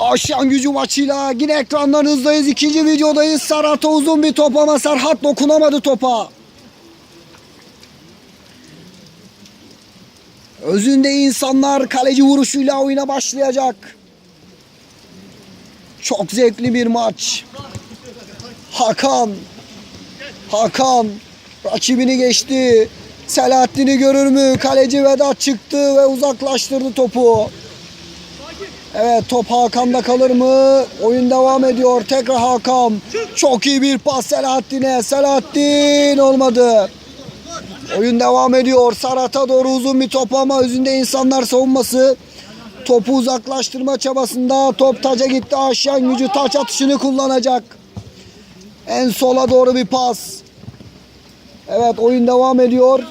Aşyan gücü maçıyla yine ekranlarınızdayız. İkinci videodayız. Serhat'a uzun bir top ama Serhat dokunamadı topa. Özünde insanlar kaleci vuruşuyla oyuna başlayacak. Çok zevkli bir maç. Hakan. Hakan rakibini geçti. Selahattin'i görür mü? Kaleci Vedat çıktı ve uzaklaştırdı topu. Evet top Hakan'da kalır mı? Oyun devam ediyor. Tekrar Hakan. Çok iyi bir pas Selahattin'e. Selahattin olmadı. Oyun devam ediyor. Sarat'a doğru uzun bir top ama özünde insanlar savunması. Topu uzaklaştırma çabasında top taca gitti. Aşağı gücü taç atışını kullanacak. En sola doğru bir pas. Evet oyun devam ediyor.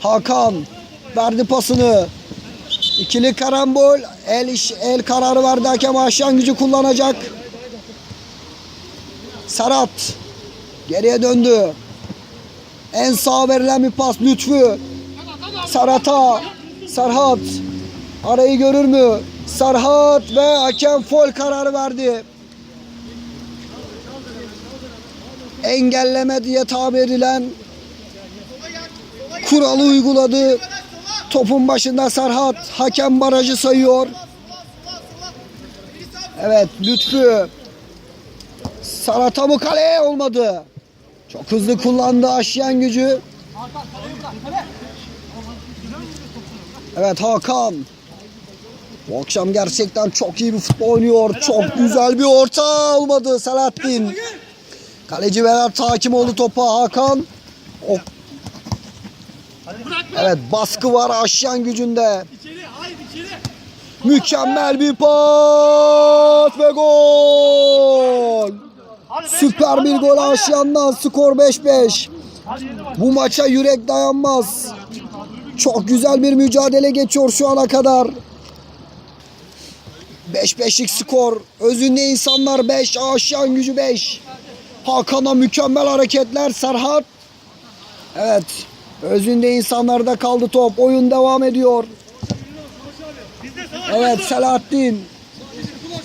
Hakan verdi pasını. İkili karambol. El, iş, el kararı verdi hakem aşağı gücü kullanacak. Serhat geriye döndü. En sağ verilen bir pas Lütfü. Serhat'a. Serhat. Arayı görür mü? Serhat ve hakem fol kararı verdi. Engelleme diye tabir edilen kuralı uyguladı. Topun başında Serhat. Hakem barajı sayıyor. Evet Lütfü. Serhat'a mı kaleye olmadı. Çok hızlı kullandı aşayan gücü. Evet Hakan. Bu akşam gerçekten çok iyi bir futbol oynuyor. Çok güzel bir orta olmadı Selahattin. Kaleci Vedat hakim oldu topa Hakan. O... Evet baskı var aşayan gücünde. Mükemmel bir pas ve gol. Süper bir gol Aşyan'dan skor 5-5. Bu maça yürek dayanmaz. Çok güzel bir mücadele geçiyor şu ana kadar. 5-5'lik skor. Özünde insanlar 5, Aşyan gücü 5. Hakan'a mükemmel hareketler Serhat. Evet. Özünde insanlarda kaldı top. Oyun devam ediyor. Evet Selahattin.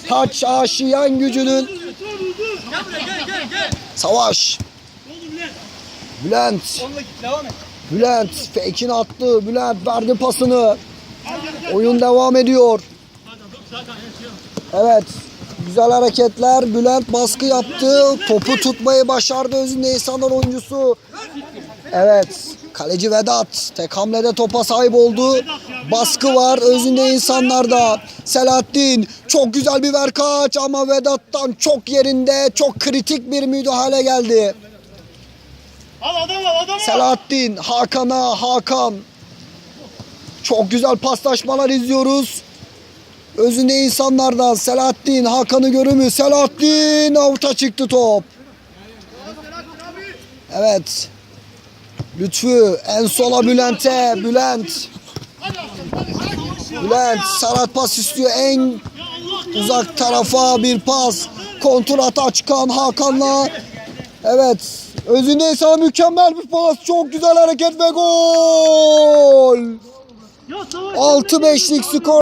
Taç Aşiyan gücünün Savaş. Bülent. Bülent fake'ini attı. Bülent verdi pasını. Oyun devam ediyor. Evet. Güzel hareketler. Bülent baskı yaptı. Topu tutmayı başardı özünde insanlar oyuncusu. Evet. Kaleci Vedat tek hamlede topa sahip oldu. Baskı var özünde insanlarda. Selahattin çok güzel bir verkaç ama Vedat'tan çok yerinde çok kritik bir müdahale geldi. Al adam al adam. Selahattin Hakan'a Hakan. Çok güzel paslaşmalar izliyoruz. Özünde insanlardan Selahattin Hakan'ı görür mü? Selahattin avuta çıktı top. Evet. Lütfü en sola Bülent'e. Bülent. Bülent Serhat pas istiyor. En uzak tarafa bir pas. Kontur ata çıkan Hakan'la. Evet. Özünde sana mükemmel bir pas. Çok güzel hareket ve gol. Ya savaş. 6-5'lik skor.